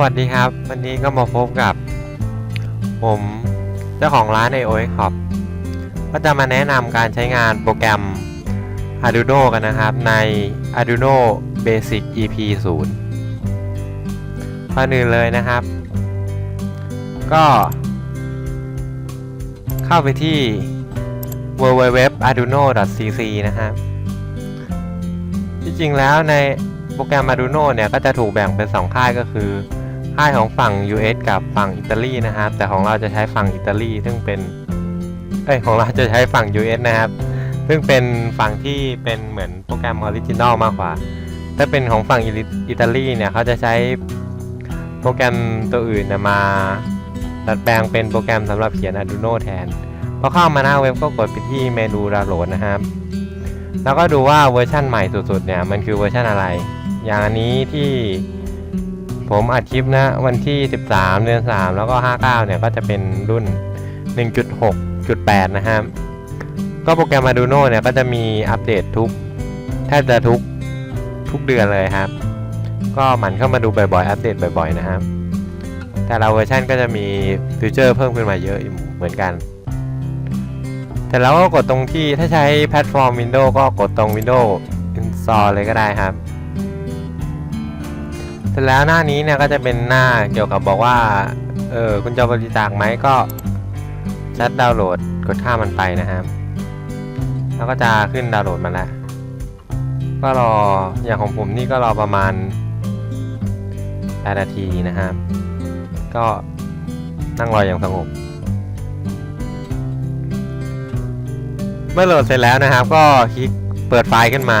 วัสดีครับ วันนี้ก็มาพบกับ ผมเจ้าของร้านใน o s ครับก็จะมาแนะนำการใช้งานโปรแกรม Arduino กันนะครับ ใน Arduino Basic EP 0ก่อนอื่นเลยนะครับ ก็ เข้าไปที่ www.arduino.cc นะครับที่จริงแล้วในโปรแกรม Arduino เนี่ยก็จะถูกแบ่งเป็น 2 ค่ายก็คือ ค่ายของฝั่ง US กับฝั่งอิตาลีนะครับ แต่ของเราจะใช้ฝั่งอิตาลีซึ่งเป็นเอ้ยของเราจะใช้ฝั่ง US นะครับ ซึ่งเป็นฝั่งที่เป็นเหมือนโปรแกรมออริจินอลมากกว่า ถ้าเป็นของฝั่งอิตาลีเนี่ยเขาจะใช้โปรแกรมตัวอื่นมาดัดแปลงเป็นโปรแกรมสำหรับเขียน Arduino แทนพอเข้ามาหน้าเว็บก็กดไปที่เมนูดาวน์โหลดนะครับ แล้วก็ดูว่าเวอร์ชั่นใหม่สุดๆเนี่ยมันคือเวอร์ชันอะไร อย่างอันนี้ที่ ผมอัดคลิปนะวันที่ 13 เดือน 3 แล้วก็ 59 เนี่ยก็จะเป็นรุ่น 1.6.8 นะครับ ก็โปรแกรม Arduino เนี่ยก็จะมีอัปเดตทุกแทบจะทุกทุกเดือนเลยครับ ก็หมั่นเข้ามาดูบ่อยๆ อัปเดตบ่อยๆ นะครับ แต่ละเวอร์ชันก็จะมีฟีเจอร์เพิ่มขึ้นมาเยอะเหมือนกัน แต่แล้วก็กดตรงที่ถ้าใช้แพลตฟอร์ม Windows ก็กดตรง Windows Install เลยก็ได้ครับ เสร็จแล้วหน้านี้เนี่ยก็จะเป็นหน้าเกี่ยวกับบอกว่า เออคุณจะบริจาคไหมก็ชัดดาวน์โหลดกดข้ามมันไปนะครับ แล้วก็จะขึ้นดาวน์โหลดมาแล้ว ก็รออย่างของผมนี่ก็รอประมาณ8นาทีนะครับ ก็นั่งรออย่างสงบ เมื่อโหลดเสร็จแล้วนะครับ ก็คลิกเปิดไฟล์ขึ้นมา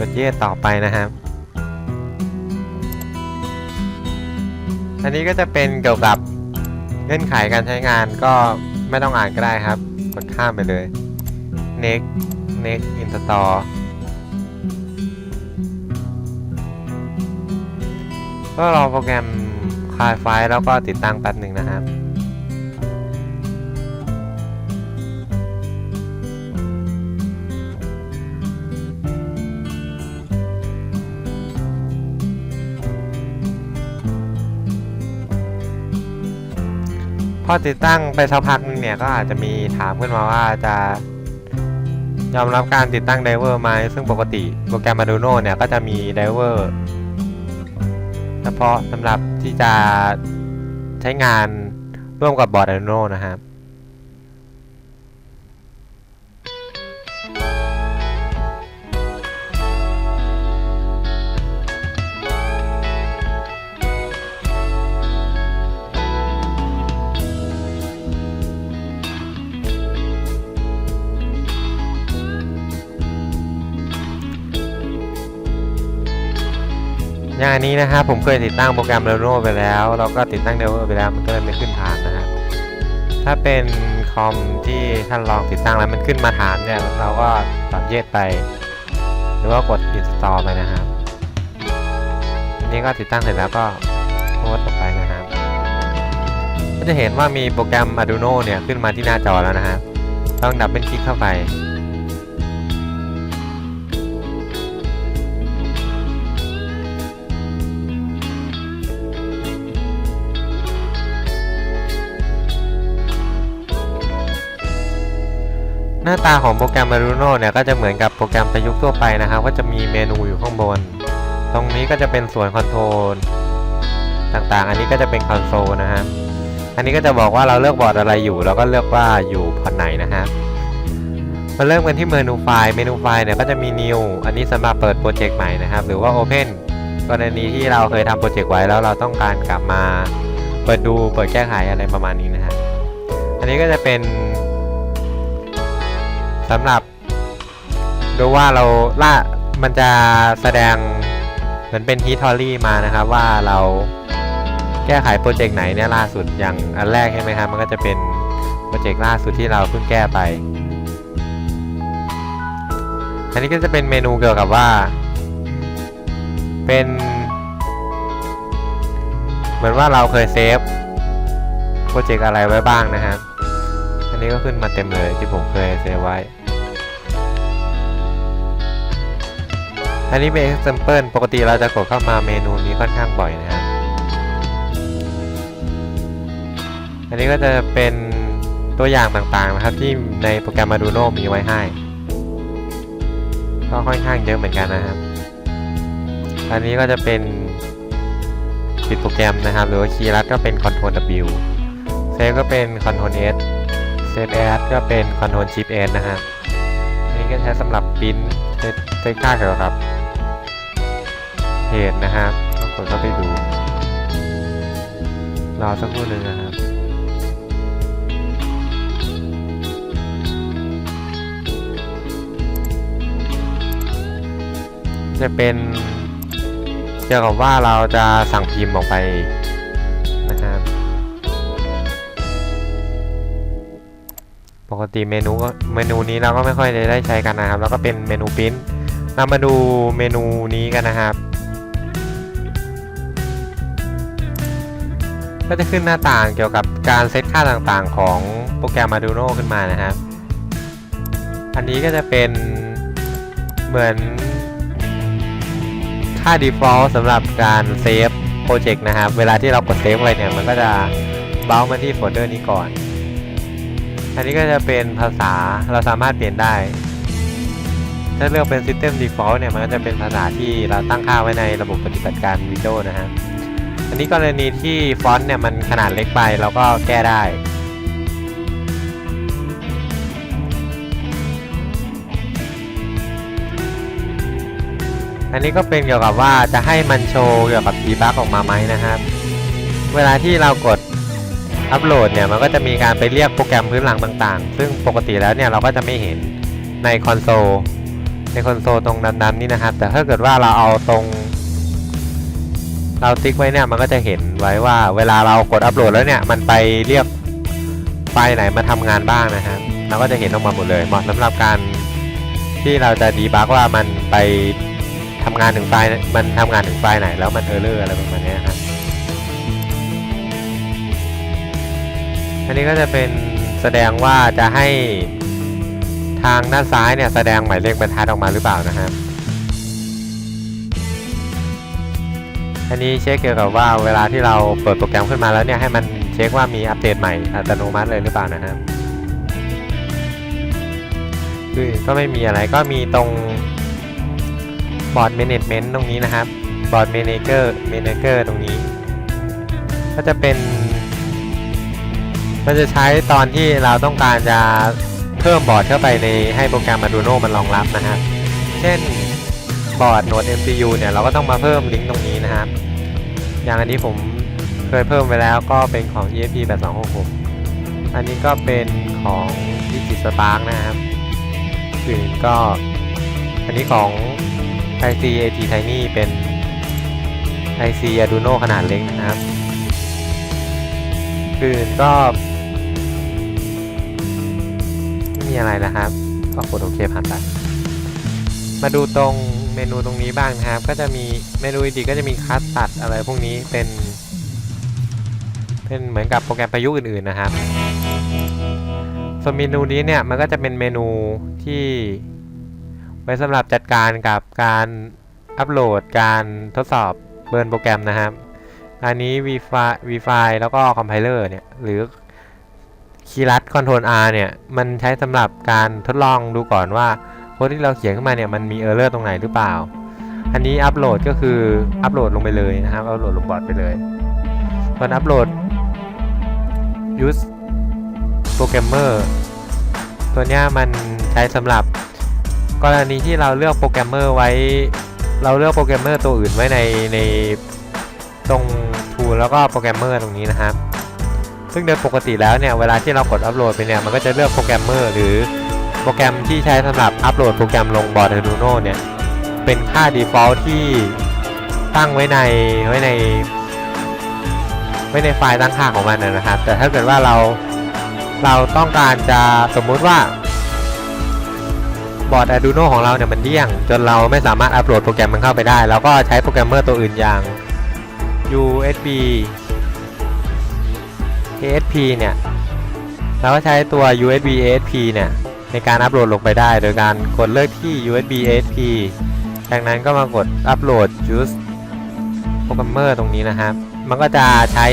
กดเยสต่อไปนะครับ อันนี้ก็จะเป็นเกี่ยวกับเงื่อนไขการใช้งานก็ไม่ต้องอ่านก็ได้ครับ กดข้ามไปเลย next next install ก็รอโปรแกรมคลายไฟล์แล้วก็ติดตั้งแป๊บหนึ่งนะครับ อติดตั้งไปสักพักนึงเนี่ยก็อาจจะมีถามขึ้นมาว่าจะยอมรับการติดตั้งไดเวอร์ไหมซึ่งปกติโปรแกรม Arduino เนี่ยก็จะมีไดเวอร์เฉพาะสำหรับที่จะใช้งานร่วมกับบอร์ด Arduino นะครับ อย่างอันนี้นะครับผมเคยติดตั้งโปรแกรม Arduino ไปแล้วแล้วก็ติดตั้ง driver ไปแล้วมันก็เลยไม่ขึ้นฐานนะครับถ้าเป็นคอมที่ท่านลองติดตั้งแล้วมันขึ้นมาฐานเนี่ยเราก็ปรับเยสไป หรือว่ากด install ไปนะครับอันนี้ก็ติดตั้งเสร็จแล้วก็โพสต์ออกไปนะครับก็จะเห็นว่ามีโปรแกรม Arduino เนี่ยขึ้นมาที่หน้าจอแล้วนะครับต้องดับเบิลคลิกเข้าไป น้าตาของโปรแกรม Arduino เนี่ยก็จะเหมือนกับโปรแกรมประยุกต์ทั่วไปนะครับก็จะมีเมนูอยู่ข้างบน ตรงนี้ก็จะเป็นส่วนคอนโทรลต่างๆ อันนี้ก็จะเป็นคอนโซลนะครับอันนี้ก็จะบอกว่าเราเลือกบอร์ดอะไรอยู่ แล้วก็เลือกว่าอยู่พอร์ตไหนนะครับมาเริ่มกันที่เมนูไฟล์เมนูไฟล์เนี่ยก็จะมี new อันนี้สำหรับเปิดโปรเจกต์ใหม่นะครับ หรือว่า open กรณีที่เราเคยทำโปรเจกต์ไว้แล้วเราต้องการกลับมาเปิดดูเปิดแก้ไขอะไรประมาณนี้นะครับอันนี้ก็จะเป็น สำหรับดูว่าเราล่ามันจะแสดงเหมือนเป็นฮิทอรี่มานะครับว่าเราแก้ไขโปรเจกต์ไหนเนี่ยล่าสุดอย่างอันแรกใช่ไหมครับมันก็จะเป็นโปรเจกต์ล่าสุดที่เราเพิ่งแก้ไป อันนี้ก็จะเป็นเมนูเกี่ยวกับว่า เป็น เหมือนว่าเราเคยเซฟโปรเจกต์อะไรไว้บ้างนะครับอันนี้ก็ขึ้นมาเต็มเลยที่ผมเคยเซฟไว้ อันนี้เป็น example ปกติเราจะกดเข้ามาเมนูนี้ค่อนข้างบ่อยนะครับ อันนี้ก็จะเป็นตัวอย่างต่างๆนะครับที่ในโปรแกรม Arduino มีไว้ให้ ก็ค่อนข้างเยอะเหมือนกันนะครับ อันนี้ก็จะเป็นปิดโปรแกรมนะครับ หรือว่าคีย์ลัดก็เป็น Ctrl W เซฟก็เป็น Ctrl S เซฟแอดก็เป็น Ctrl Shift S นะครับนี่ก็ใช้สำหรับปริ้นเซตค่าเกี่ยวกับ เพจนะครับก็กดเข้าไปดู รอสักครู่หนึ่งนะครับจะเป็นเกี่ยวกับว่าเราจะสั่งพิมพ์ออกไปนะครับ ปกติเมนูก็เมนูนี้เราก็ไม่ค่อยได้ใช้กันนะครับ แล้วก็เป็นเมนูปริ้นเรามาดูเมนูนี้กันนะครับ ก็จะขึ้นหน้าต่างเกี่ยวกับการเซตค่าต่างๆของโปรแกรม Arduino ขึ้นมานะครับ อันนี้ก็จะเป็นเหมือนค่า default สำหรับการเซฟโปรเจกต์นะครับ เวลาที่เรากดเซฟอะไรเนี่ย มันก็จะเบ้ามาที่โฟลเดอร์นี้ก่อน อันนี้ก็จะเป็นภาษาเราสามารถเปลี่ยนได้ ถ้าเลือกเป็น System Default เนี่ย มันก็จะเป็นภาษาที่เราตั้งค่าไว้ในระบบปฏิบัติการ Windows นะฮะ อันนี้กรณีที่ฟอนต์เนี่ยมันขนาดเล็กไปเราก็แก้ได้ อันนี้ก็เป็นเกี่ยวกับว่าจะให้มันโชว์เกี่ยวกับดีบักออกมาไหมนะครับ เวลาที่เรากดอัปโหลดเนี่ยมันก็จะมีการไปเรียกโปรแกรมพื้นหลังต่างๆ ซึ่งปกติแล้วเนี่ยเราก็จะไม่เห็นในคอนโซลในคอนโซลตรงดำๆนี่นะครับ แต่ถ้าเกิดว่าเราเอาตรง เราติ๊กไว้เนี่ยมันก็จะเห็นไว้ว่าเวลาเรากดอัปโหลดแล้วเนี่ยมันไปเรียกไฟล์ไหนมาทำงานบ้างนะครับเราก็จะเห็นออกมาหมดเลยเหมาะสำหรับการที่เราจะดีบักว่ามันไปทำงานถึงไฟล์มันทำงานถึงไฟล์ไหนแล้วมันเออร์เลอร์อะไรประมาณนี้ครับอันนี้ก็จะเป็นแสดงว่าจะให้ทางด้านซ้ายเนี่ยแสดงหมายเลขบรรทัดออกมาหรือเปล่านะครับ อันนี้เช็คเกี่ยวกับว่าเวลาที่เราเปิดโปรแกรมขึ้นมาแล้วเนี่ยให้มันเช็คว่ามีอัปเดตใหม่อัตโนมัติเลยหรือเปล่านะครับคือก็ไม่มีอะไรก็มีตรงบอร์ด Management ตรงนี้นะครับบอร์ด Manager Manager ตรงนี้ ก็จะเป็นมันจะใช้ตอนที่เราต้องการจะเพิ่มบอร์ดเข้าไปในให้โปรแกรม Arduino มันรองรับนะครับ เช่นบอร์ด Node MCU เนี่ยเราก็ต้องมาเพิ่มลิงก์ตรง นี้นะครับ อย่างอันนี้ผมเคยเพิ่มไปแล้วก็เป็นของ ESP 8266 อันนี้ก็เป็นของ DigiSpark นะครับอื่นก็อันนี้ของ IC AT Tiny เป็น IC Arduino ขนาดเล็กนะครับอื่นก็ไม่มีอะไรนะครับ ก็กดโอเคผ่านไป มาดูตรงเมนูตรงนี้บ้างนะครับ ก็จะมีเมนูดีก็จะมีคัสตัดอะไรพวกนี้เป็น เป็นเหมือนกับโปรแกรมประยุกต์อื่นๆนะครับ ส่วนเมนูนี้เนี่ยมันก็จะเป็นเมนูที่ไว้สำหรับจัดการกับการอัปโหลดการทดสอบเบิร์นโปรแกรมนะครับ อันนี้ v f i v f i แล้วก็คอมไพเลอร์เนี่ยหรือคีย์ลัด Ctrl R เนี่ย มันใช้สำหรับการทดลองดูก่อนว่า ดที่เราเขียนขึ้นมาเนี่ยมันมีเออร์เลอร์ตรงไหนหรือเปล่า อันนี้อัปโหลดก็คืออัปโหลดลงไปเลยนะครับอัปโหลดลงบอร์ดไปเลยส่วนอัปโหลด use programmer ตัวเนี้ยมันใช้สำหรับกรณีที่เราเลือกโปรแกรมเมอร์ไว้ เราเลือกโปรแกรมเมอร์ตัวอื่นไว้ในในตรงทูแล้วก็โปรแกรมเมอร์ตรงนี้นะครับ ซึ่งโดยปกติแล้วเนี่ยเวลาที่เรากดอัปโหลดไปเนี่ยมันก็จะเลือกโปรแกรมเมอร์หรือ โปรแกรมที่ใช้สำหรับอัปโหลดโปรแกรมลงบอร์ด Arduino เนี่ย เป็นค่า default ที่ตั้งไว้ในไว้ใน ไว้ในไฟล์ตั้งค่าของมันนะนะครับ แต่ถ้าเกิดว่าเราเราต้องการจะสมมุติว่าบอร์ด Arduino ของเราเนี่ยมันเดี้ยง จนเราไม่สามารถอัปโหลดโปรแกรมมันเข้าไปได้ แล้วก็ใช้โปรแกรมเมอร์ตัวอื่นอย่าง USB ASP เนี่ยเราก็ใช้ตัว USB ASP เนี่ย ในการอัปโหลดลงไปได้ โดยการกดเลือกที่ USB ASP จากนั้นก็มากดอัปโหลด Juice Programmer ตรงนี้นะครับ มันก็จะใช้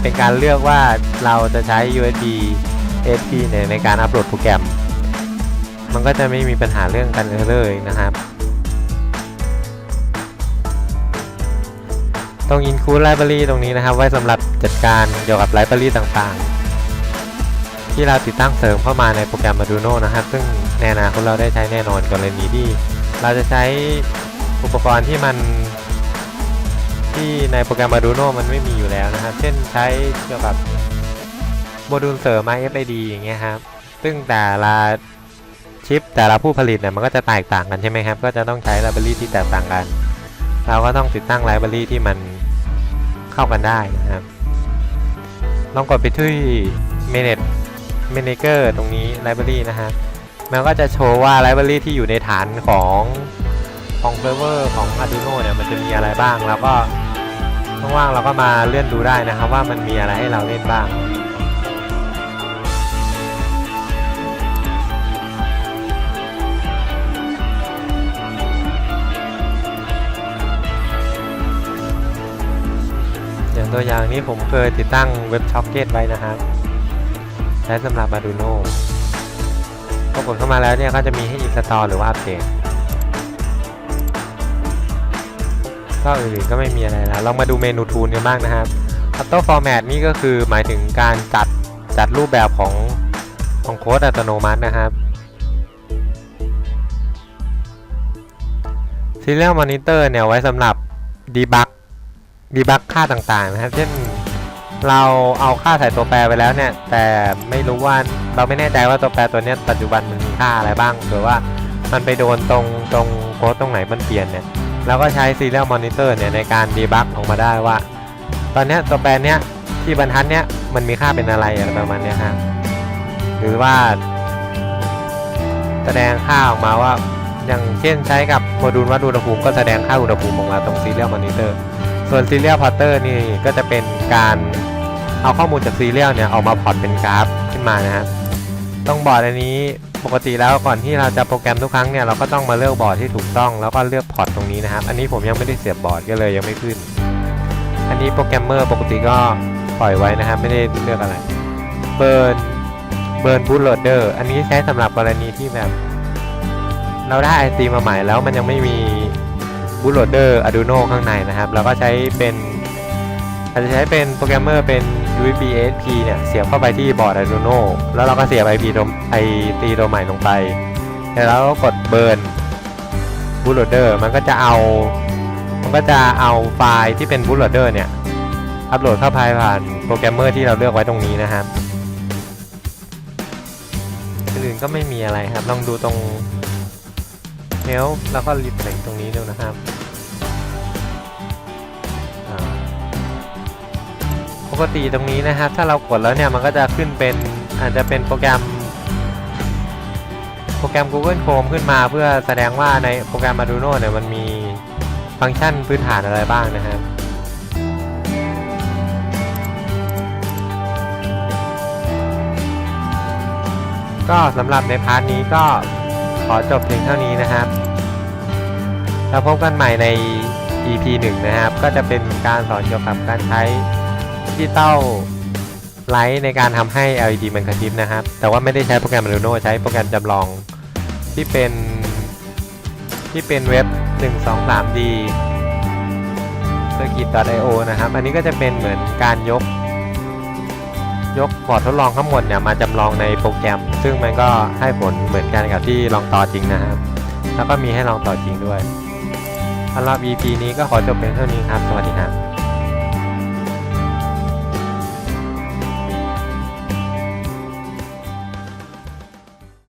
เป็นการเลือกว่าเราจะใช้ USB ASP เนี่ยในการอัปโหลดโปรแกรม มันก็จะไม่มีปัญหาเรื่องการเออร์เลยนะครับตรง Include Library ตรงนี้นะครับ ไว้สำหรับจัดการเกี่ยวกับ Library ต่างๆ ที่เราติดตั้งเสริมเข้ามาในโปรแกรม Arduino นะครับ ซึ่งในอนาคตเราได้ใช้แน่นอนกรณีที่เราจะใช้อุปกรณ์ที่มันที่ในโปรแกรม Arduino มันไม่มีอยู่แล้วนะครับ เช่นใช้เกี่ยวกับโมดูลเสริม RFID อย่างเงี้ยครับ ซึ่งแต่ละชิปแต่ละผู้ผลิตเนี่ยมันก็จะแตกต่างกันใช่ไหมครับ ก็จะต้องใช้ไลบรารีที่แตกต่างกัน เราก็ต้องติดตั้งไลบรารีที่มันเข้ากันได้นะครับ ลองกดไปที่ manage manager ตรงนี้ library นะครับมันก็จะโชว์ว่าไลบรารีที่อยู่ในฐานของของเซิร์ฟเวอร์ของ Arduino เนี่ย มันจะมีอะไรบ้าง แล้วก็ว่างๆเราก็มาเลื่อนดูได้นะครับ ว่ามันมีอะไรให้เราเล่นบ้างอย่างตัวอย่างนี้ผมเคยติดตั้งเว็บช็อคเก็ตไว้นะครับ ช้สำหรับ Arduino พอกดเข้ามาแล้วเนี่ยก็จะมีให้ install หรือว่าอัปเดตก็อื่นๆก็ไม่มีอะไรแล้วลองมาดูเมนูทูลกันบ้างนะครับ Auto Format นี่ก็คือหมายถึงการจัดจัดรูปแบบของของโค้ดอัตโนมัตินะครับ Serial Monitor เนี่ยไว้สำหรับ debug debug ค่าต่างๆนะครับ เช่น เราเอาค่าใส่ตัวแปรไปแล้วเนี่ย แต่ไม่รู้ว่าเราไม่แน่ใจว่าตัวแปรตัวนี้ปัจจุบันมันมีค่าอะไรบ้างหรือว่ามันไปโดนตรงตรงโค้ดตรงไหนมันเปลี่ยนเนี่ยเราก็ใช้ Serial Monitor เนี่ยในการดีบักออกมาได้ว่า ตอนนี้ตัวแปรเนี้ยที่บรรทัดเนี้ยมันมีค่าเป็นอะไรอะไรประมาณเนี้ยครับหรือว่า แสดงค่าออกมาว่าอย่างเช่นใช้กับโมดูลวัดอุณหภูมิก็แสดงค่าอุณหภูมิออกมาตรง Serial Monitor ส่วน Serial Plotter นี่ก็จะเป็นการ เอาข้อมูลจาก Serial เนี่ยออกมาพอร์ตเป็นกราฟขึ้นมานะครับต้องบอร์ดอันนี้ปกติแล้วก่อนที่เราจะโปรแกรมทุกครั้งเนี่ยเราก็ต้องมาเลือกบอร์ดที่ถูกต้องแล้วก็เลือกพอร์ตตรงนี้นะครับ อันนี้ผมยังไม่ได้เสียบบอร์ดก็เลยยังไม่ขึ้น อันนี้โปรแกรมเมอร์ปกติก็ปล่อยไว้นะครับไม่ได้เลือกอะไรเบิร์นเบิร์นบูตโหลดเดอร์อันนี้ใช้สำหรับกรณีที่แบบเราได้ไอซีมาใหม่แล้วมันยังไม่มีบูตโหลดเดอร์ Arduino ข้างในนะครับเราก็ใช้เป็นอาจจะใช้เป็นโปรแกรมเมอร์เป็น USB SP เนี่ยเสียบเข้าไปที่บอร์ด Arduino แล้วเราก็เสียบ IP ตัวไอตีตัวใหม่ลงไป แล้วก็กดเบิร์นบูตโหลดเดอร์มันก็จะเอา มันก็จะเอาไฟล์ที่เป็นบูตโหลดเดอร์เนี่ย อัปโหลดเข้าไปผ่านโปรแกรมเมอร์ที่เราเลือกไว้ตรงนี้นะครับอื่นก็ไม่มีอะไรครับ ลองดูตรงเมลแล้วก็รีเฟล็กตรงนี้ดูนะครับ กติตรงนี้นะครับ ถ้าเรากดแล้วเนี่ยมันก็จะขึ้นเป็นอาจจะเป็นโปรแกรม โปรแกรม Google Chrome ขึ้นมาเพื่อแสดงว่าในโปรแกรม Arduino เนี่ยมันมีฟังก์ชันพื้นฐานอะไรบ้างนะครับก็สำหรับในพาร์ทนี้ก็ขอจบเพียงเท่านี้นะครับ แล้วพบกันใหม่ใน EP 1 นะครับ ก็จะเป็นการสอนเกี่ยวกับการใช้ ดิจิตอลไลท์ในการทำให้ LED มันกระพริบนะครับ แต่ว่าไม่ได้ใช้โปรแกรม Arduino ใช้โปรแกรมจำลองที่เป็นที่เป็นเว็บ 123D circuit.io นะครับ อันนี้ก็จะเป็นเหมือนการยก ยกบอร์ดทดลองทั้งหมดเนี่ยมาจำลองในโปรแกรม ซึ่งมันก็ให้ผลเหมือนกันกับที่ลองต่อจริงนะครับ แล้วก็มีให้ลองต่อจริงด้วยสำหรับ EP นี้ก็ขอจบเพียงเท่านี้ครับ สวัสดีครับ